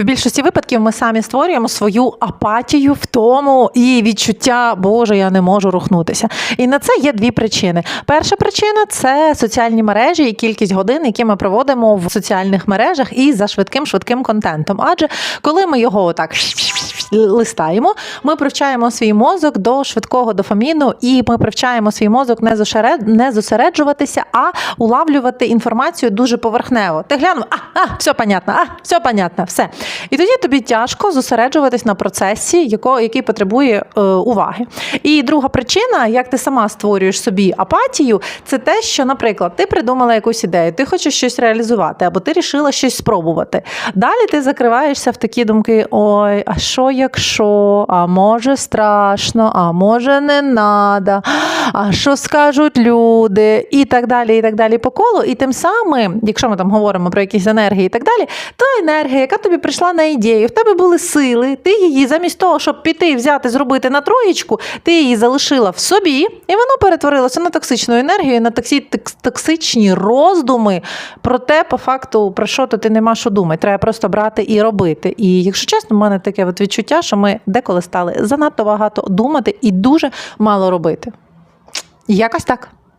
В більшості випадків ми самі створюємо свою апатію, втому і відчуття, Боже, я не можу рухнутися. І на це є дві причини. Перша причина це соціальні мережі і кількість годин, які ми проводимо в соціальних мережах і за швидким швидким контентом. Адже коли ми його отак листаємо, ми привчаємо свій мозок до швидкого дофаміну, і ми привчаємо свій мозок не зосеред- не зосереджуватися, а улавлювати інформацію дуже поверхнево. Ти глянув, а, а, все понятно, а, все понятно, все. І тоді тобі тяжко зосереджуватись на процесі, якого, який потребує е, уваги. І друга причина, як ти сама створюєш собі апатію, це те, що, наприклад, ти придумала якусь ідею, ти хочеш щось реалізувати, або ти рішила щось спробувати. Далі ти закриваєшся в такі думки: ой, а що якщо? А може страшно, а може не надо, а що скажуть люди, і так далі, і так далі по колу. І тим самим, якщо ми там говоримо про якісь енергії і так далі, то енергія, яка тобі прийшла на ідею, в тебе були сили, ти її замість того, щоб піти, взяти, зробити на троєчку, ти її залишила в собі, і воно перетворилося на токсичну енергію, на токсі, токсичні роздуми про те, по факту, про що то ти нема що думати. Треба просто брати і робити. І якщо чесно, в мене таке от відчуття, що ми деколи стали занадто багато думати і дуже мало робити. Якось так.